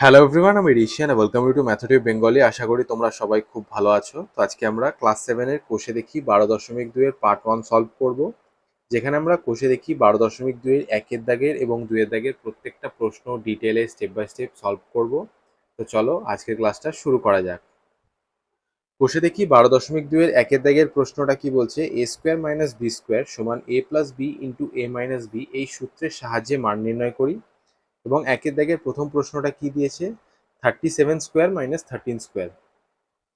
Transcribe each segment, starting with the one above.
Hello everyone আমি Rishiyan welcome you to mathematic Bengali আশা করি তোমরা সবাই খুব ভালো আছো। তো আজকে আমরা ক্লাস সেভেনের কোষে দেখি বারো দশমিক দুইয়ের পার্ট ওয়ান সলভ করব। যেখানে আমরা কোষে দেখি বারো দশমিক দুইয়ের একের দাগের এবং দুইয়ের দাগের প্রত্যেকটা প্রশ্ন ডিটেলে স্টেপ বাই স্টেপ সলভ করব। তো চলো আজকের ক্লাসটা শুরু করা যাক। কোষে দেখি বারো দশমিক দুইয়ের একের দাগের প্রশ্নটা কি বলছে? A square minus B square সমান A plus B into A minus B এই সূত্রের সাহায্যে মান নির্ণয় করি। এবং একের দাগের প্রথম প্রশ্নটা কি দিয়েছে? Thirty seven square minus thirteen square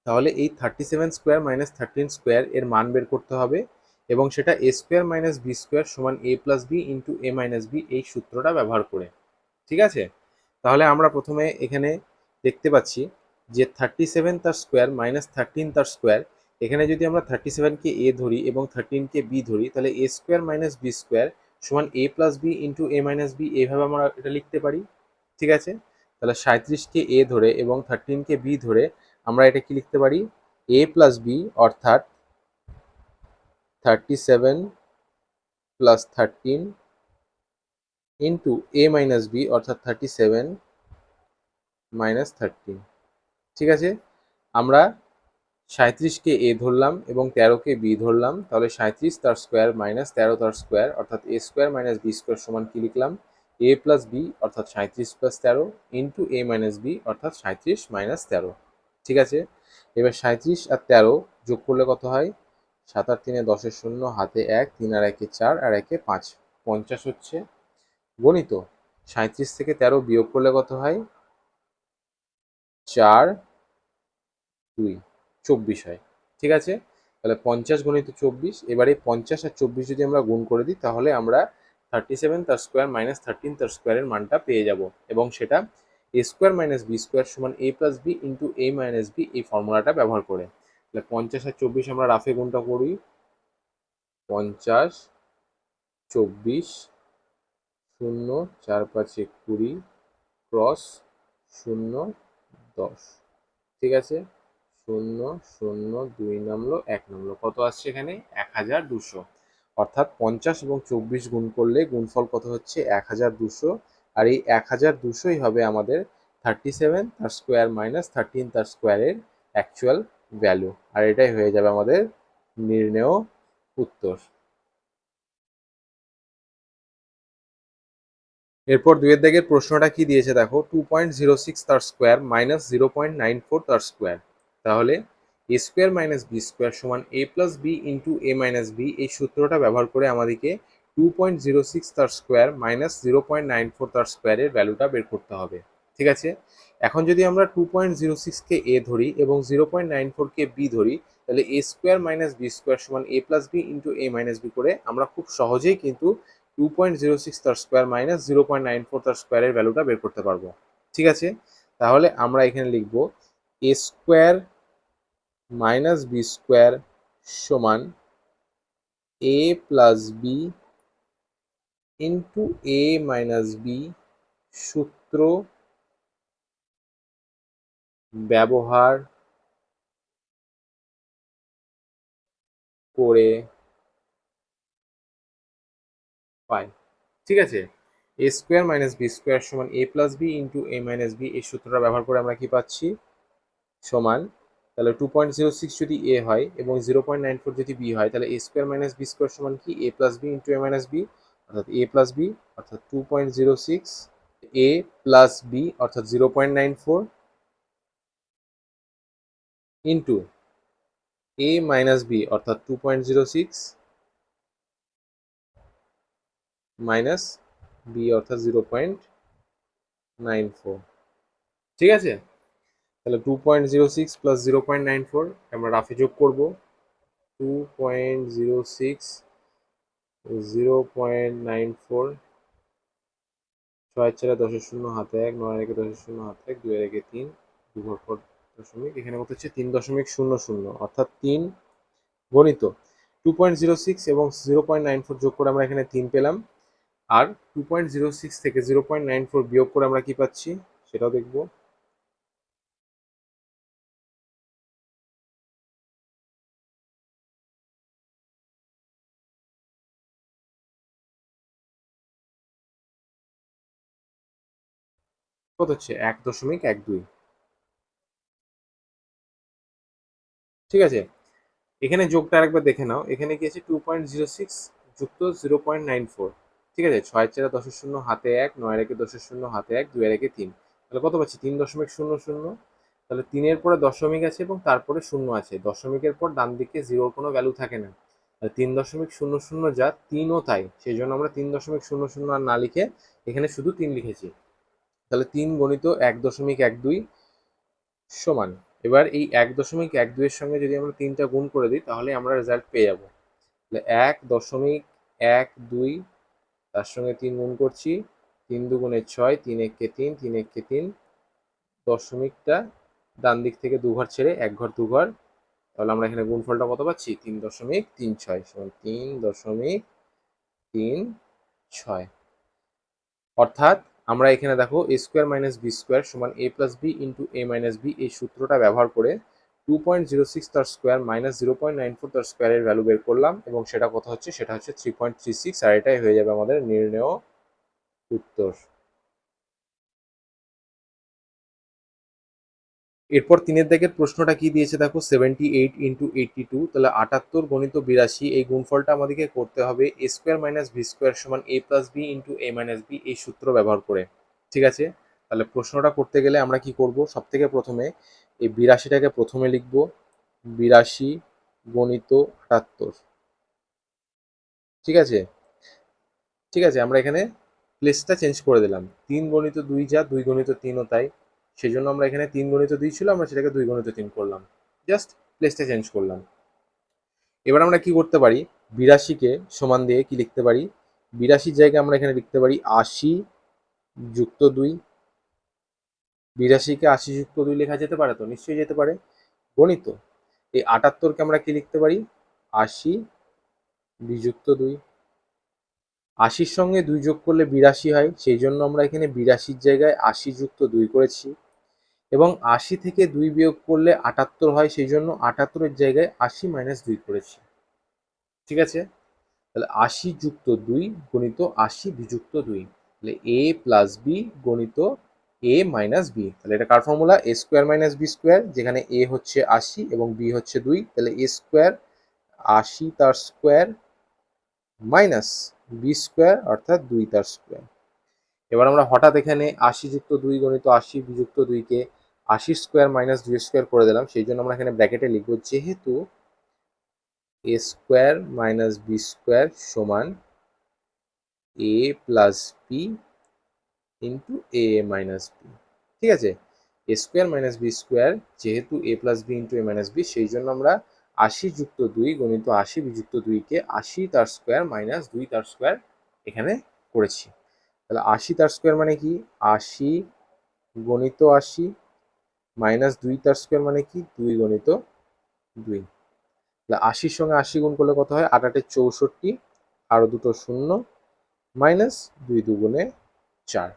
তাহলে এই thirty seven square minus thirteen square এর মান বের করতে হবে এবং সেটা A square minus B square সমান A plus B into A minus B এই সূত্রটা ব্যবহার করে। ঠিক আছে? তাহলে আমরা প্রথমে এখানে দেখতে পাচ্ছি যে থার্টি সেভেন তার স্কোয়ার মাইনাস থার্টিন তার স্কোয়ার এখানে যদি আমরা থার্টি সেভেনকে এ ধরি এবং থার্টিনকে বি ধরি, তাহলে A square minus B square সমান A plus B into A minus B এইভাবে আমরা এটা লিখতে পারি, ঠিক আছে? তাহলে সাঁত্রিশকে এ ধরে এবং থার্টিনকে বি ধরে আমরা এটা কি লিখতে পারি? এ প্লাস বি অর্থাৎ thirty seven plus thirteen into A minus B অর্থাৎ থার্টি সেভেন মাইনাস থার্টিন ঠিক আছে? আমরা সাঁত্রিশকে এ ধরলাম এবং তেরোকে বি ধরলাম, তাহলে সাঁত্রিশ তার স্কোয়ার মাইনাস তেরো তার স্কোয়ার, অর্থাৎ a square minus b square সমান কি লিখলাম? এ প্লাস বি, অর্থাৎ সাঁত্রিশ প্লাস তেরো ইন্টু এ মাইনাস বি, অর্থাৎ সাঁত্রিশ মাইনাস তেরো। ঠিক আছে? এবার সাঁত্রিশ আর তেরো যোগ করলে কত হয়? সাত আর তিনে দশের শূন্য, হাতে এক, তিন আর একে চার আর একে পাঁচ। পঞ্চাশ হচ্ছে। গণিত সাঁত্রিশ থেকে তেরো বিয়োগ করলে কত হয়? চার, দুই। চব্বিশ হয়, ঠিক আছে? তাহলে পঞ্চাশ গণিত চব্বিশ, এবারে পঞ্চাশ আর চব্বিশ যদি আমরা গুণ করে দিই, তাহলে আমরা থার্টি সেভেন তার স্কোয়ার মাইনাস থার্টিন তার স্কোয়ারের মানটা পেয়ে যাব। এবং সেটা a square minus b square সমান a plus b into a minus b এই ফর্মুলাটা ব্যবহার করে। তাহলে পঞ্চাশ আর চব্বিশ আমরা রাফে গুণটা করি। পঞ্চাশ, চব্বিশ, শূন্য, চার, পাঁচে কুড়ি ক্রস শূন্য, দশ, ঠিক আছে? শূন্য শূন্য, দুই নামলো, এক নামলো। কত আসছে এখানে? এক হাজার দুশো। অর্থাৎ পঞ্চাশ এবং চব্বিশ গুণ করলে গুণফল কত হচ্ছে? এক হাজার দুশো। আর এই এক হাজার দুশোই হবে আমাদের থার্টি সেভেন তার স্কোয়ার মাইনাস থার্টিন তার স্কোয়ারের অ্যাকচুয়াল ভ্যালু আর এটাই হয়ে যাবে আমাদের নির্ণেয় উত্তর। এরপর দুয়ের দাগের প্রশ্নটা কি দিয়েছে দেখো? টু পয়েন্ট জিরো সিক্স তার square minus zero point nine four তার স্কোয়ার তাহলে a square minus b square সমান a plus b into a minus b এই সূত্রটা ব্যবহার করে আমাদেরকে টু পয়েন্ট জিরো সিক্স তার square minus zero point nine four তার স্কোয়ারের ভ্যালুটা বের করতে হবে, ঠিক আছে? এখন যদি আমরা টু পয়েন্ট জিরো সিক্সকে এ ধরি এবং জিরো পয়েন্ট নাইন ফোরকে বি ধরি, তাহলে a square minus b square সমান a plus b into a minus b করে আমরা খুব সহজেই কিন্তু টু পয়েন্ট জিরো সিক্স তার square minus zero point nine four তার স্কোয়ারের ভ্যালুটা বের করতে পারব, ঠিক আছে? তাহলে আমরা এখানে লিখব a square minus b square সমান a plus b into a minus b সূত্র ব্যবহার করে পাই। ঠিক আছে? A square minus b square সমান a plus b into a minus b এই সূত্রটা ব্যবহার করে আমরা কি পাচ্ছি? সমান তাহলে টু পয়েন্ট জিরো সিক্স যদি এ হয় এবং জিরো পয়েন্ট নাইন ফোর যদি বি হয়, তাহলে a square minus b square সমান কি? A plus b into a minus b অর্থাৎ এ প্লাস বি অর্থাৎ two point zero six a plus b অর্থাৎ zero point nine four into a minus b অর্থাৎ two point zero six minus b অর্থাৎ zero point nine four ঠিক আছে? তাহলে two point zero six plus zero point nine four আমরা রাফে যোগ করব। Two point zero six zero point nine four ছয় চারে দশের শূন্য হাতে এক, নয় রেখে দশের শূন্য হাতে এক, দুই রেখে তিন দু পর দশমিক। এখানে কত হচ্ছে? তিন দশমিক শূন্য শূন্য, অর্থাৎ তিন গণিত। টু পয়েন্ট জিরো সিক্স এবং জিরো পয়েন্ট নাইন ফোর যোগ করে আমরা এখানে তিন পেলাম। আর টু পয়েন্ট জিরো সিক্স থেকে জিরো পয়েন্ট নাইন ফোর বিয়োগ করে আমরা কি পাচ্ছি? সেটাও দেখব। কত হচ্ছে? এক দশমিক এক দুই। ঠিক আছে? এখানে যোগটা আরেকবার দেখে নাও। এখানে কি আছে? টু পয়েন্ট জিরো সিক্স যুক্ত জিরো পয়েন্ট নাইন ফোর ঠিক আছে? ছয় চার দশের শূন্য, হাতে এক নয় রেখে দশের শূন্য, হাতে এক দুই রেখে তিন। তাহলে কত পাচ্ছি? তিন দশমিক শূন্য শূন্য। তাহলে তিনের পরে দশমিক আছে এবং তারপরে শূন্য আছে। দশমিকের পর ডান দিকে জিরোর কোনো ভ্যালু থাকে না। তাহলে তিন দশমিক শূন্য শূন্য যা, তিনও তাই। সেই জন্য আমরা তিন দশমিক শূন্য শূন্য আর না লিখে এখানে শুধু তিন লিখেছি। তাহলে তিন গণিত এক দশমিক এক দুই সমান। এবার এই এক দশমিক এক দুইয়ের সঙ্গে যদি আমরা তিনটা গুণ করে দিই, তাহলে আমরা রেজাল্ট পেয়ে যাব। তাহলে এক দশমিক এক দুই, তার সঙ্গে তিন গুণ করছি, তিন দুগুণে ছয়, তিন এককে তিন তিন এককে তিন, দশমিকটা ডান দিক থেকে দু ঘর ছেড়ে এক ঘর দু ঘর, তাহলে আমরা এখানে গুণফলটা কত পাচ্ছি? তিন দশমিক তিন ছয় সমান তিন দশমিক তিন ছয়। অর্থাৎ আমরা এখানে দেখো a square minus b square সমান a plus b into a minus b এই সূত্রটা ব্যবহার করে টু পয়েন্ট জিরো সিক্স তার square minus zero point nine four তার স্কোয়ারের ভ্যালু বের করলাম এবং সেটা কত হচ্ছে? সেটা হচ্ছে থ্রি পয়েন্ট থ্রি সিক্স আর এটাই হয়ে যাবে আমাদের নির্ণয় উত্তর। এরপর তিনের দাগের প্রশ্নটা কি দিয়েছে দেখো seventy eight into eighty two তাহলে আটাত্তর গণিত বিরাশি, এই গুণফলটা আমাদেরকে করতে হবে a square minus b square সমান a plus b into a minus b এই সূত্র ব্যবহার করে, ঠিক আছে? তাহলে প্রশ্নটা করতে গেলে আমরা কি করব? সব থেকে প্রথমে এই বিরাশিটাকে প্রথমে লিখব, বিরাশি গণিত আটাত্তর, ঠিক আছে? ঠিক আছে, আমরা এখানে প্লেসটা চেঞ্জ করে দিলাম, তিন গণিত দুই যা, দুই গণিত তিনও তাই সেই জন্য আমরা এখানে তিন গণিত দুই ছিল আমরা সেটাকে দুই গণিত তিন করলাম। জাস্ট প্লেসটা চেঞ্জ করলাম। এবার আমরা কি করতে পারি? বিরাশিকে সমান দিয়ে কি লিখতে পারি? বিরাশির জায়গায় আমরা এখানে লিখতে পারি আশি যুক্ত দুই। বিরাশিকে আশি যুক্ত দুই লেখা যেতে পারে তো? নিশ্চয়ই যেতে পারে। গণিত। এই আটাত্তরকে আমরা কি লিখতে পারি? আশি বিযুক্ত দুই। আশির সঙ্গে দুই যোগ করলে বিরাশি হয়, সেই জন্য আমরা এখানে বিরাশির জায়গায় আশি যুক্ত দুই করেছি। এবং আশি থেকে দুই বিয়োগ করলে আটাত্তর হয়, সেই জন্য আটাত্তরের জায়গায় আশি মাইনাস দুই করেছি। ঠিক আছে? তাহলে আশি যুক্ত দুই গণিত আশি বিযুক্ত দুই। তাহলে এ প্লাস বি গণিত এ মাইনাস বি তাহলে এটা কার formula a square minus b square যেখানে এ হচ্ছে আশি এবং বি হচ্ছে দুই। তাহলে এ স্কোয়ার আশি তার স্কোয়ার মাইনাস বি স্কোয়ার অর্থাৎ দুই তার স্কোয়ার এবার আমরা হঠাৎ এখানে আশি যুক্ত দুই গণিত আশি বিযুক্ত দুইকে আশি স্কোয়ার মাইনাস দুই স্কোয়ার করে দিলাম, সেই জন্য আমরা এখানে ব্র্যাকেটে লিখব যেহেতু a square minus b square সমান a plus b into a minus b. ঠিক আছে? A square minus b square যেহেতু a plus b into a minus b, সেই জন্য আমরা আশি যুক্ত দুই গণিত আশি বিযুক্ত দুইকে আশি তার স্কোয়ার মাইনাস দুই তার স্কোয়ার এখানে করেছি। তাহলে আশি তার স্কোয়ার মানে কি? আশি গণিত আশি মাইনাস দুই তার স্কোয়ার মানে কি? দুই গণিত দুই। আশির সঙ্গে আশি গুণ করলে কত হয়? আট আটে চৌষট্টি, আরও দুটো শূন্য, মাইনাস দুই দুগুণে চার।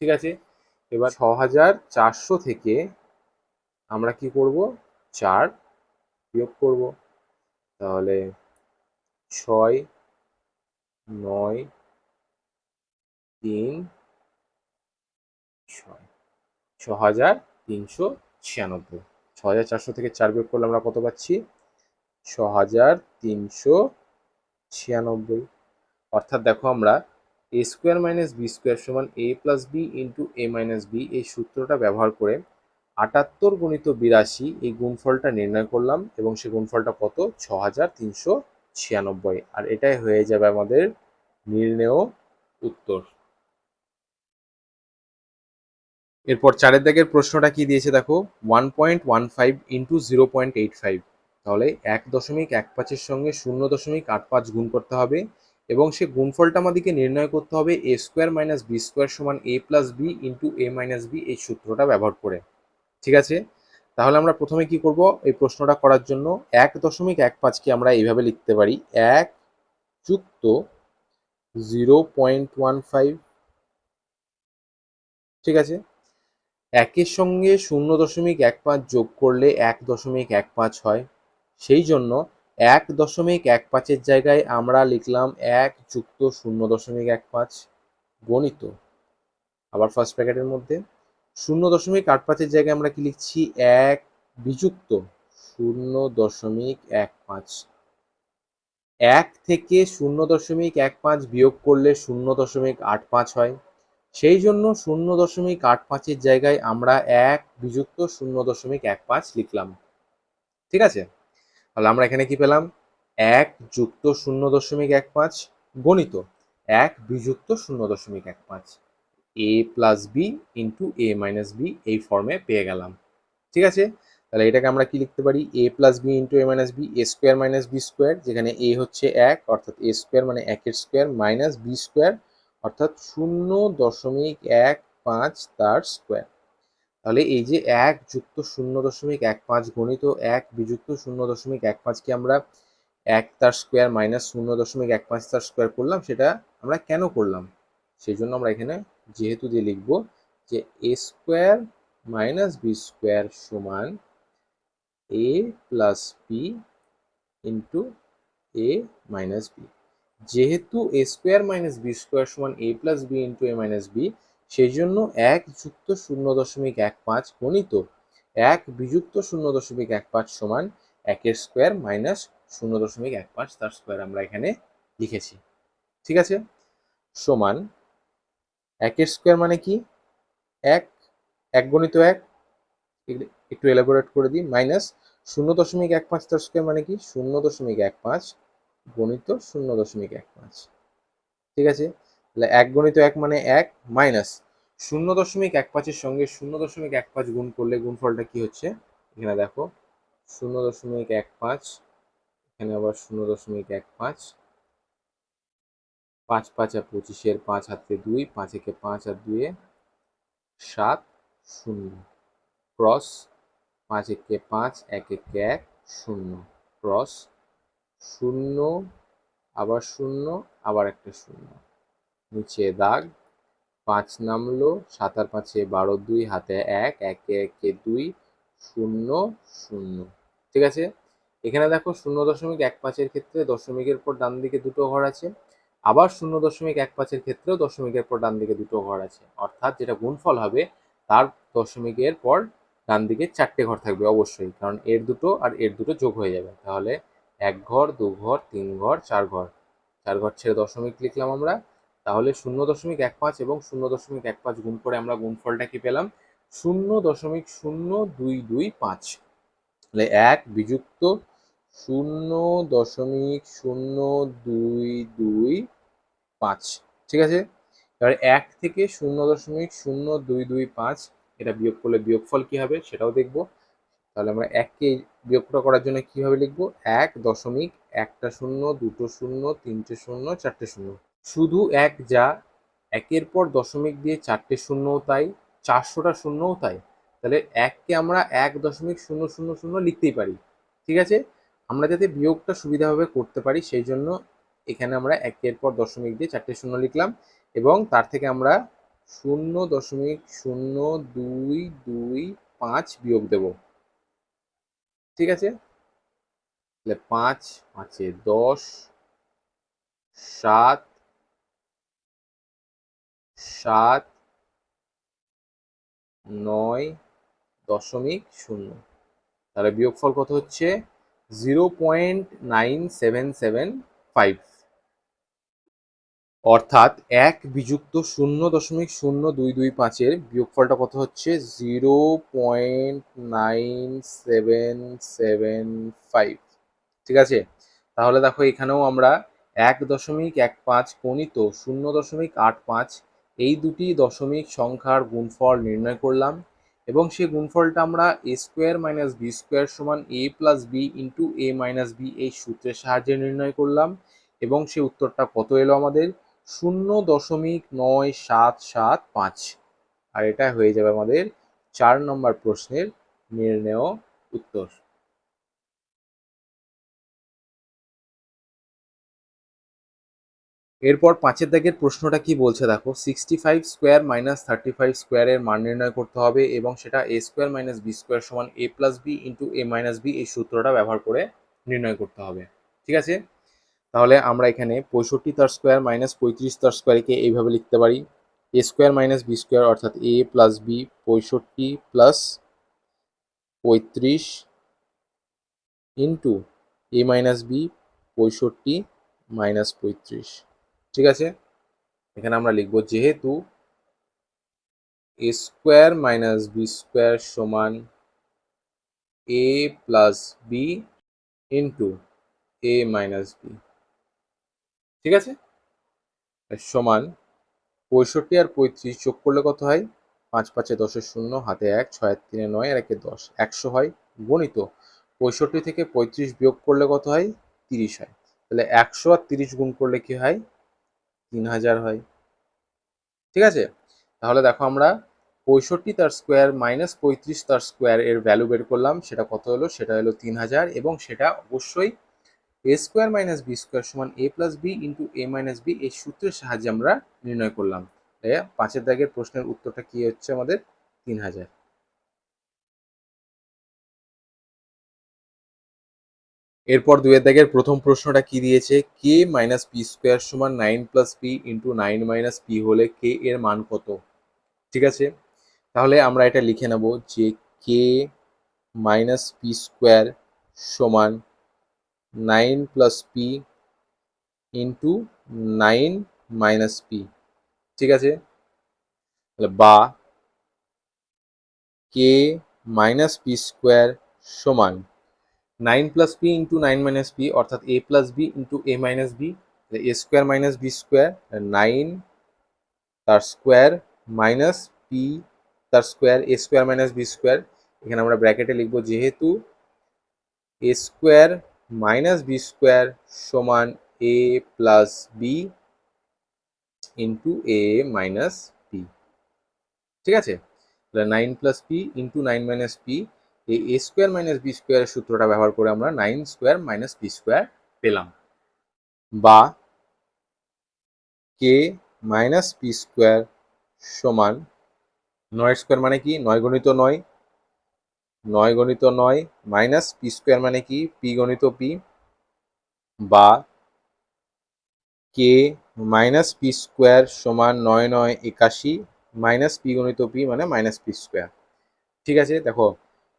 ঠিক আছে? এবার ছ হাজার চারশো থেকে আমরা কি করব? চার বিয়োগ করব। তাহলে ছয়, নয়, তিন, ছয়। ছ হাজার তিনশো ছিয়ানব্বই। ছ হাজার চারশো থেকে চার বিয়োগ করলে আমরা কত পাচ্ছি? ছ হাজার তিনশো ছিয়ানব্বই। অর্থাৎ দেখো আমরা a square minus b square সমান a plus b into a minus b এই সূত্রটা ব্যবহার করে আটাত্তর গণিত বিরাশি এই গুণফলটা নির্ণয় করলাম এবং সেই গুণফলটা কত? ছ হাজার তিনশো ছিয়ানব্বই। আর এটাই হয়ে যাবে আমাদের নির্ণেয় উত্তর। এরপর চারের দাগের প্রশ্নটা কি দিয়েছে দেখো? One point one five into zero point eight five তাহলে এক দশমিক এক পাঁচের সঙ্গে শূন্য দশমিক আট পাঁচ গুণ করতে হবে এবং সে গুণফলটা আমাদেরকে নির্ণয় করতে হবে a square minus b square সমান a plus b into a minus b এই সূত্রটা ব্যবহার করে। ঠিক আছে? তাহলে আমরা প্রথমে কি করব এই প্রশ্নটা করার জন্য? এক দশমিক এক পাঁচকে আমরা এইভাবে লিখতে পারি। এক যুক্ত জিরো পয়েন্ট ওয়ান ফাইভ ঠিক আছে? একের সঙ্গে শূন্য দশমিক এক পাঁচ যোগ করলে এক দশমিক এক পাঁচ হয়। সেই জন্য এক দশমিক এক পাঁচের জায়গায় আমরা লিখলাম এক যুক্ত শূন্য দশমিক এক পাঁচ গণিত। আবার ফার্স্ট প্যাকেটের মধ্যে শূন্য দশমিক আট পাঁচের জায়গায় আমরা কি লিখছি? এক বিযুক্ত শূন্য দশমিক এক পাঁচ। এক থেকে শূন্য দশমিক এক পাঁচ বিয়োগ করলে শূন্য দশমিক আট পাঁচ হয়। সেই জন্য শূন্য দশমিক আট পাঁচের জায়গায় আমরা এক বিযুক্ত শূন্য দশমিক এক পাঁচ লিখলাম। ঠিক আছে? তাহলে আমরা এখানে কি পেলাম? এক যুক্ত শূন্য দশমিক এক পাঁচ গণিত। এক বিযুক্ত শূন্য দশমিক এক পাঁচ। A plus b into a minus b এই ফর্মে পেয়ে গেলাম। ঠিক আছে? তাহলে এটাকে আমরা কি লিখতে পারি? A plus b into a minus b, a square minus b square, যেখানে এ হচ্ছে এক, অর্থাৎ এ স্কোয়ার মানে একের স্কোয়ার মাইনাস বি স্কোয়ার অর্থাৎ শূন্য দশমিক এক পাঁচ তার স্কোয়ার তাহলে এই যে এক যুক্ত শূন্য দশমিক এক পাঁচ গণিত এক বিযুক্ত শূন্য দশমিক এক পাঁচকে আমরা এক তার স্কোয়ার মাইনাস শূন্য দশমিক এক পাঁচ তার স্কোয়ার করলাম? সেটা আমরা কেন করলাম? সেই জন্য আমরা এখানে যেহেতু দিয়ে লিখব যে a square minus b square সমান a plus b into a minus b যেহেতু a square minus b square সমান a plus b into a minus b সেই জন্য এক যুক্ত শূন্য দশমিক এক পাঁচ গণিত এক বিযুক্ত শূন্য দশমিক এক পাঁচ সমান একের স্কোয়ার মাইনাস শূন্য দশমিক এক পাঁচ তার স্কোয়ার আমরা এখানে লিখেছি। ঠিক আছে? সমান একের স্কোয়ার মানে কি? এক এক গণিত এক একটু এলাবোরেট করে দিই। মাইনাস শূন্য দশমিক এক পাঁচ তার স্কোয়ার মানে কি? শূন্য দশমিক এক পাঁচ গণিত শূন্য দশমিক এক পাঁচ। ঠিক আছে? তাহলে এক গণিত এক মানে এক মাইনাস শূন্য দশমিক এক পাঁচের সঙ্গে শূন্য দশমিক এক পাঁচ গুণ করলে গুণফলটা কি হচ্ছে? এখানে দেখো, শূন্য দশমিক এক পাঁচ, এখানে আবার শূন্য দশমিক এক পাঁচ। পাঁচ পাঁচ আর পঁচিশের পাঁচ হাতে দুই, পাঁচ একে পাঁচ আর দুয়ে সাত শূন্য। ক্রস পাঁচ একে পাঁচ, এক একে এক শূন্য। ক্রস শূন্য, আবার শূন্য, আবার একটা শূন্য। নিচে দাগ, পাঁচ নামলো সাত আর পাঁচে বারো, দুই, হাতে এক, একে একে দুই, শূন্য শূন্য। ঠিক আছে? এখানে দেখো শূন্য দশমিক এক পাঁচের ক্ষেত্রে দশমিকের পর ডান দিকে দুটো ঘর আছে। আবার শূন্য দশমিক এক পাঁচের ক্ষেত্রেও দশমিকের পর ডান দিকে দুটো ঘর আছে। অর্থাৎ যেটা গুণফল হবে, তার দশমিকের পর ডান দিকে চারটে ঘর থাকবে অবশ্যই। কারণ এর দুটো আর এর দুটো যোগ হয়ে যাবে। তাহলে এক ঘর, দু ঘর, তিন ঘর, চার ঘর। চার ঘর ছেড়ে দশমিক লিখলাম আমরা। তাহলে শূন্য দশমিক এক পাঁচ এবং শূন্য দশমিক এক পাঁচ গুণ করে আমরা গুণফলটা কি পেলাম? শূন্য দশমিক শূন্য দুই দুই পাঁচ। তাহলে এক বিযুক্ত শূন্য দশমিক শূন্য দুই দুই পাঁচ। ঠিক আছে? এবার এক থেকে শূন্য দশমিক শূন্য দুই দুই পাঁচ, এটা বিয়োগ করলে বিয়োগফল কি হবে? সেটাও দেখব। তাহলে আমরা এককে বিয়োগটা করার জন্য কীভাবে লিখব? এক দশমিক একটা শূন্য, দুটো শূন্য, তিনটে শূন্য, চারটে শূন্য। শুধু এক যা, একের পর দশমিক দিয়ে চারটে শূন্যও তাই, চারশোটা শূন্যও তাই। তাহলে এককে আমরা এক দশমিক শূন্য শূন্য শূন্য লিখতেই পারি। ঠিক আছে? আমরা যাতে বিয়োগটা সুবিধাভাবে করতে পারি, সেই জন্য এখানে আমরা একের পর দশমিক দিয়ে চারটে শূন্য লিখলাম এবং তার থেকে আমরা শূন্য দশমিক শূন্য, দুই দুই, পাঁচ বিয়োগ দেব। ঠিক আছে? তাহলে পাঁচ, পাঁচে দশ, সাত সাত, নয়, দশমিক শূন্য। তাহলে বিয়োগফল কত হচ্ছে? Zero point nine seven seven five. অর্থাৎ এক বিযুক্ত শূন্য দশমিক শূন্য দুই দুই পাঁচের বিয়োগফলটা কত হচ্ছে? Zero point nine seven seven five. ঠিক আছে? তাহলে দেখো এখানেও আমরা এক দশমিক এক পাঁচ গণিত শূন্য দশমিক আট পাঁচ, এই দুটি দশমিক সংখ্যার গুণফল নির্ণয় করলাম এবং সেই গুণফলটা আমরা a square minus b square সমান a plus b into a minus b এই সূত্রের সাহায্যে নির্ণয় করলাম এবং সেই উত্তরটা কত এলো আমাদের? শূন্য দশমিক নয় সাত সাত পাঁচ। আর এটা হয়ে যাবে আমাদের চার নম্বর প্রশ্নের নির্ণেয় উত্তর। এরপর পাঁচের দাগের প্রশ্নটা কি বলছে দেখো? Sixty five square minus thirty five স্কোয়ারের মান নির্ণয় করতে হবে এবং সেটা a square minus b square সমান a plus b into a minus b এই সূত্রটা ব্যবহার করে নির্ণয় করতে হবে। ঠিক আছে? তাহলে আমরা এখানে পঁয়ষট্টি তার স্কোয়ার মাইনাস পঁয়ত্রিশ তার স্কোয়ারকে এইভাবে লিখতে পারি। A square minus b square অর্থাৎ এ প্লাস বি পঁয়ষট্টি প্লাস পঁয়ত্রিশ ইন্টু এ মাইনাস বি পঁয়ষট্টি মাইনাস পঁয়ত্রিশ। ঠিক আছে? এখানে আমরা লিখব যেহেতু a square minus b square সমান a plus b into a minus b ঠিক আছে? সমান পঁয়ষট্টি আর পঁয়ত্রিশ যোগ করলে কত হয়? পাঁচ পাঁচে দশের শূন্য, হাতে এক, ছয়, তিনে নয়, আর একে দশ, একশো হয় গণিত। পঁয়ষট্টি থেকে পঁয়ত্রিশ বিয়োগ করলে কত হয়? তিরিশ হয়। তাহলে একশো আর তিরিশ গুণ করলে কি হয়? তিন হাজার হয়। ঠিক আছে? তাহলে দেখো আমরা পঁয়ষট্টি তার স্কোয়ার মাইনাস পঁয়ত্রিশ তার স্কোয়ার এর ভ্যালু বের করলাম। সেটা কত হলো? সেটা হলো তিন হাজার এবং সেটা অবশ্যই a square minus b square সমান a plus b into a minus b এই সূত্রের সাহায্যে আমরা নির্ণয় করলাম। তাই পাঁচের দাগের প্রশ্নের উত্তরটা কি হচ্ছে আমাদের? তিন হাজার। এরপর দুয়ের দাগের প্রথম প্রশ্নটা কি দিয়েছে? কে মাইনাস পি স্কোয়ার সমান nine plus p into nine minus p হলে কে এর মান কত? ঠিক আছে? তাহলে আমরা এটা লিখে নেব যে কে মাইনাস পি স্কোয়ার সমান nine plus p into nine minus p. ঠিক আছে? তাহলে বা কে মাইনাস পি স্কোয়ার সমান nine plus p into nine minus p, অর্থাৎ a plus b into a minus b. A square minus b square nine তার square minus P তার square, a square minus b square. এখানে আমরা ব্র্যাকেটে লিখব যেহেতু a square minus b square সমান a plus b into a minus p ঠিক আছে? Nine plus p into nine minus p এই এ স্কোয়ার মাইনাস বি স্কোয়ারের সূত্রটা ব্যবহার করে আমরা nine square minus p square পেলাম। বা কে মাইনাস পি স্কোয়ার সমান নয় স্কোয়ার মানে কি? নয় গণিত নয় নয় গণিত নয় মাইনাস পি স্কোয়ার মানে কি? পি গণিত পি বা কে মাইনাস পি স্কোয়ার সমান নয় নয় একাশি মাইনাস পি গণিত পি মানে মাইনাস পি স্কোয়ার। ঠিক আছে, দেখো,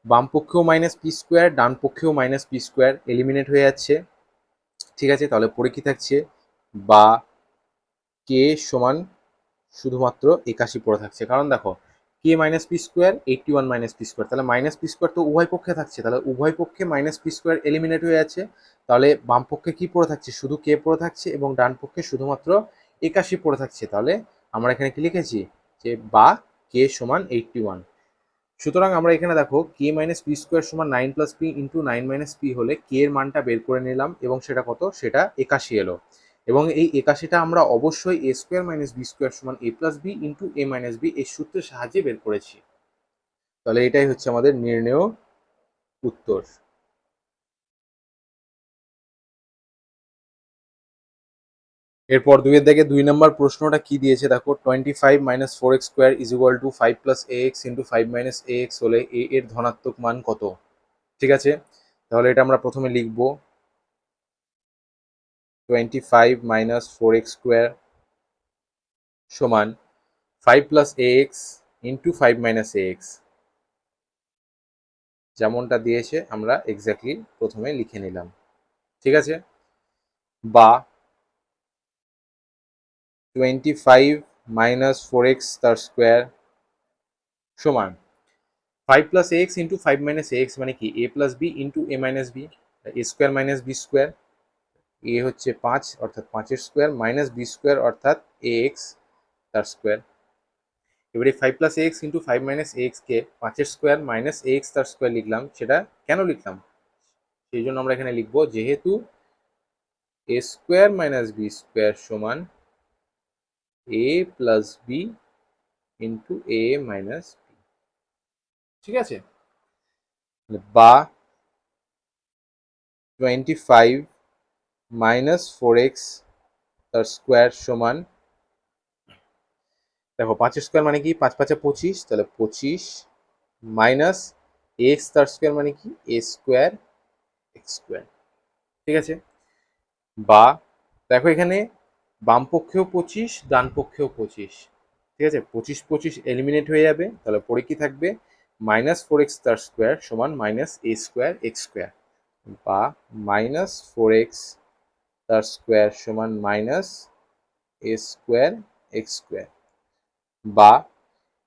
বাম পক্ষেও মাইনাস পি স্কোয়ার, ডান পক্ষেও মাইনাস পি স্কোয়ার এলিমিনেট হয়ে যাচ্ছে। ঠিক আছে, তাহলে পরে কি থাকছে? বা কে সমান শুধুমাত্র একাশি পড়ে থাকছে। কারণ দেখো k minus p square eighty one minus p square তাহলে মাইনাস পি স্কোয়ার তো উভয় পক্ষে থাকছে। তাহলে উভয় পক্ষে মাইনাস পি স্কোয়ার এলিমিনেট হয়ে আছে তাহলে বাম পক্ষে কি পড়ে থাকছে? শুধু কে পড়ে থাকছে এবং ডান পক্ষে শুধুমাত্র একাশি পড়ে থাকছে। তাহলে আমরা এখানে কি লিখেছি? যে বা কে সমান এইটটি ওয়ান সুতরাং আমরা এখানে দেখো কে মাইনাস পি স্কোয়ার সমান nine plus p into nine minus p হলে কে এর মানটা বের করে নিলাম এবং সেটা কত? সেটা একাশি এলো। এবং এই একাশিটা আমরা অবশ্যই a square minus b square সমান a plus b into a minus b এই সূত্রের সাহায্যে বের করেছি। তাহলে এটাই হচ্ছে আমাদের নির্ণেয় উত্তর। এরপর দুইয়ের দিকে দুই নম্বর প্রশ্নটা কি দিয়েছে? দেখো twenty five minus four x square is equal to five plus a x into five minus a x হলে এ এর ধনাত্মক মান কত? ঠিক আছে? তাহলে এটা আমরা প্রথমে লিখব। Twenty five minus four x square সমান five plus a x into five minus a x যেমনটা দিয়েছে আমরা এক্স্যাক্টলি প্রথমে লিখে নিলাম। ঠিক আছে? বা twenty five minus four x তার স্কোয়ার সমান five plus x into five minus a x মানে কি? A plus b into a minus b a square minus b square a হচ্ছে পাঁচ অর্থাৎ পাঁচের স্কোয়ার মাইনাস বি স্কোয়ার অর্থাৎ a x তার স্কোয়ার। এবারে five plus x into five minus এক্সকে পাঁচের স্কোয়ার মাইনাস এক্স তার স্কোয়ার লিখলাম, সেটা কেন লিখলাম? সেই জন্য আমরা এখানে লিখব যেহেতু a square minus b square সমান a plus b into a minus b ঠিক আছে? বা twenty five minus four x তার স্কোয়ার সমান, দেখো পাঁচের স্কোয়ার মানে কি? পাঁচ পাঁচে পঁচিশ, তাহলে পঁচিশ মাইনাস এক্স তার স্কোয়ার মানে কি? A square x square. ঠিক আছে? বা দেখো এখানে বাম পক্ষেও পঁচিশ, ডান পক্ষেও পঁচিশ। ঠিক আছে? পঁচিশ পঁচিশ এলিমিনেট হয়ে যাবে, তাহলে পরে কি থাকবে? মাইনাস ফোর এক্স তার স্কোয়ার সমান minus a square x square. বা মাইনাস ফোর এক্স তার স্কোয়ার সমান minus a square x square. বা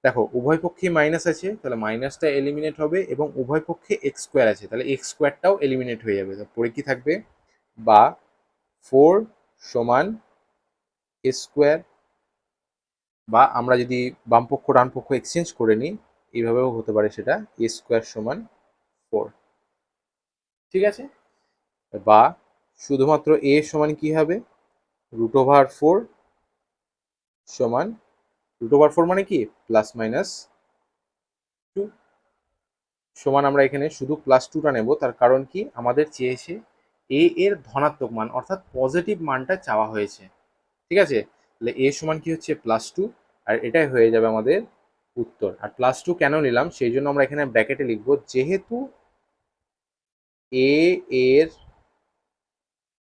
দেখো, উভয় পক্ষে মাইনাস আছে, তাহলে মাইনাসটা এলিমিনেট হবে এবং উভয় পক্ষে এক্স স্কোয়ার আছে, তাহলে এক্স স্কোয়ারটাও এলিমিনেট হয়ে যাবে। তারপরে কি থাকবে? বা ফোর সমান এ স্কোয়ার, বা আমরা যদি বামপক্ষ ডানপক্ষ এক্সচেঞ্জ করে নিই, এইভাবেও হতে পারে সেটা, এ স্কোয়ার সমান ফোর। ঠিক আছে? বা শুধুমাত্র এ সমান কি হবে? রুট ওভার ফোর সমান রুট ওভার ফোর মানে কি? প্লাস মাইনাস টু সমান আমরা এখানে শুধু প্লাস টুটা নেব। তার কারণ কি? আমাদের চেয়েছে এ এর ধনাত্মক মান, অর্থাৎ পজিটিভ মানটা চাওয়া হয়েছে। ঠিক আছে? তাহলে এ সমান কি হচ্ছে? প্লাস টু আর এটাই হয়ে যাবে আমাদের উত্তর। আর প্লাস টু কেন নিলাম? সেই জন্য আমরা এখানে ব্র্যাকেটে লিখব, যেহেতু এ এর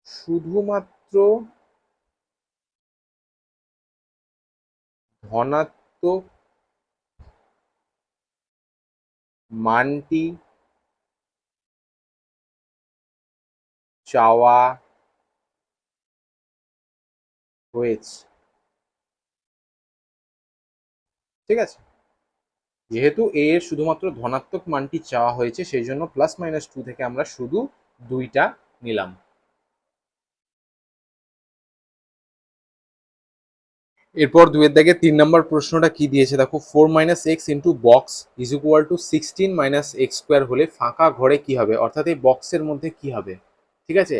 শুধুমাত্র ধনাত্মক মানটি চাওয়া হয়েছে। ঠিক আছে? যেহেতু এ এর শুধুমাত্র ধনাত্মক মানটি চাওয়া হয়েছে, সেই জন্য প্লাস মাইনাস টু থেকে আমরা শুধু দুইটা নিলাম। এরপর দুয়ের দাগে তিন নম্বর প্রশ্নটা কি দিয়েছে? দেখো four minus x into box is equal to sixteen minus x square হলে ফাঁকা ঘরে কি হবে? অর্থাৎ এই বক্সের মধ্যে কি হবে? ঠিক আছে?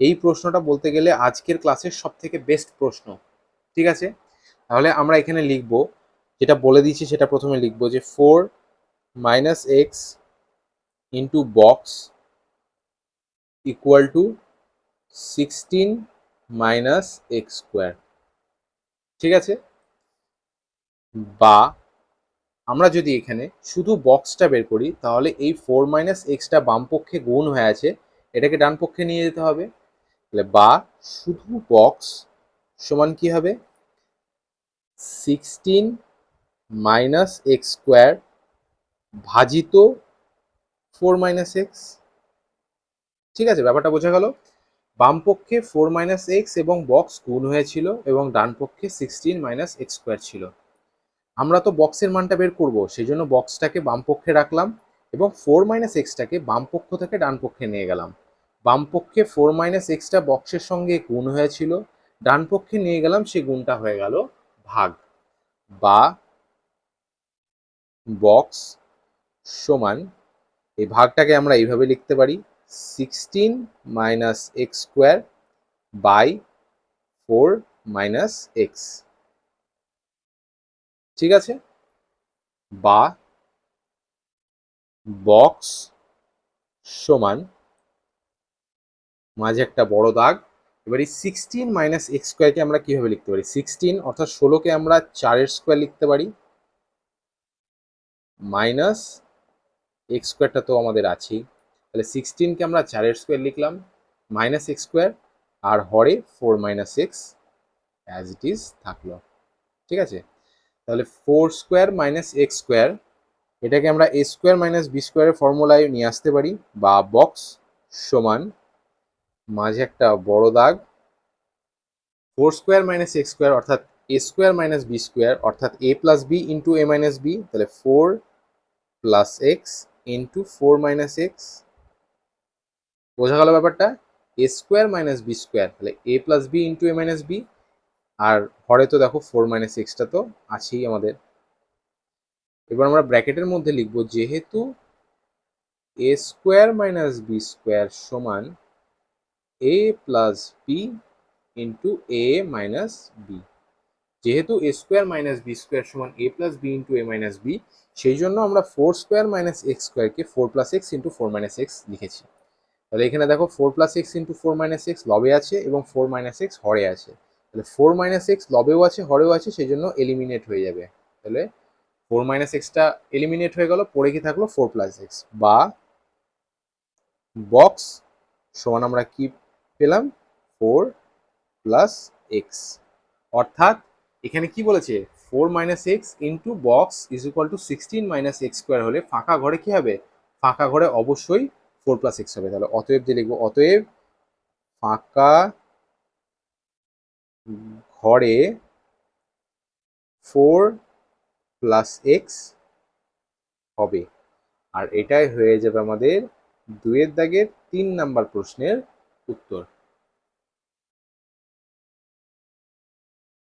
এই প্রশ্নটা বলতে গেলে আজকের ক্লাসের সব থেকে বেস্ট প্রশ্ন। ঠিক আছে? তাহলে আমরা এখানে লিখব, যেটা বলে দিয়েছি সেটা প্রথমে লিখব যে four minus x into box equal to sixteen minus x square ঠিক আছে? বা আমরা যদি এখানে শুধু বক্সটা বের করি, তাহলে এই ফোর মাইনাস এক্সটা বাম পক্ষে গুণ হয়ে আছে, এটাকে ডান পক্ষে নিয়ে যেতে হবে। তাহলে বা শুধু বক্স সমান কি হবে? সিক্সটিন মাইনাস এক্স স্কোয়ার ভাজিত ফোর মাইনাস এক্স ঠিক আছে, ব্যাপারটা বোঝা গেল? বাম পক্ষে ফোর মাইনাস এক্স এবং বক্স গুণ হয়েছিল এবং ডান পক্ষে সিক্সটিন মাইনাস এক্স স্কোয়ার ছিল। আমরা তো বক্সের মানটা বের করব, সেই জন্য বক্সটাকে বামপক্ষে রাখলাম এবং ফোর মাইনাস এক্সটাকে বামপক্ষ থেকে ডান পক্ষে নিয়ে গেলাম। বামপক্ষে ফোর মাইনাস এক্সটা বক্সের সঙ্গে গুণ হয়েছিল ডান পক্ষে নিয়ে গেলাম, সেই গুণটা হয়ে গেল ভাগ। বা বক্স সমান, এই ভাগটাকে আমরা এইভাবে লিখতে পারি sixteen minus x square by four minus x ঠিক আছে? বা বক্স সমান মাঝে একটা বড় দাগ। এবার এই সিক্সটিন মাইনাস এক্স স্কোয়ারকে আমরা কীভাবে লিখতে পারি? সিক্সটিন অর্থাৎ ষোলোকে আমরা চারের স্কোয়ার লিখতে পারি। মাইনাস এক্স স্কোয়ারটা তো আমাদের আছেই। তাহলে সিক্সটিনকে আমরা চারের স্কোয়ার লিখলাম মাইনাস এক্স স্কোয়ার আর হরে four minus x as it is থাকল। ঠিক আছে? তাহলে four square minus x square এটাকে আমরা এ স্কোয়ার মাইনাস বি স্কোয়ারের ফর্মুলায় নিয়ে আসতে পারি, বা বক্স সমান মাঝে একটা বড় দাগ four square minus x square অর্থাৎ a square minus b square অর্থাৎ a plus b into a minus b তাহলে four plus x into four minus x বোঝা গেল ব্যাপারটা? A square minus b square তাহলে a plus b into a minus b আর হরে তো দেখো four minus extra তো আছেই আমাদের। এবার আমরা ব্র্যাকেটের মধ্যে লিখব, যেহেতু a square minus b square সমান a plus b into a minus b যেহেতু a square minus b square সমান a plus b into a minus b সেই জন্য আমরা ফোর স্কোয়ার মাইনাস এক্স স্কোয়ারকে four plus x into four minus x লিখেছি। তাহলে এখানে দেখো four plus x into four minus x লবে আছে এবং ফোর মাইনাস এক্স হরে আছে। তাহলে ফোর মাইনাস এক্স লবেও আছে, হরেও আছে সেই জন্য এলিমিনেট হয়ে যাবে। তাহলে ফোর মাইনাস এক্সটা এলিমিনেট হয়ে গেল পরে কি থাকল? ফোর প্লাস এক্স বা বক্স সমান আমরা কি পেলাম? ফোর প্লাস এক্স অর্থাৎ এখানে কি বলেছে? Four minus x into box is equal to sixteen minus x square হলে ফাঁকা ঘরে কি হবে? ফাঁকা ঘরে অবশ্যই ফোর প্লাস এক্স হবে, তাহলে অতএব যে লিখব, অতএব ফাঁকা ঘরে ফোর প্লাস এক্স হবে। আর এটাই হয়ে যাবে আমাদের দুয়ের দাগের তিন নাম্বার প্রশ্নের উত্তর।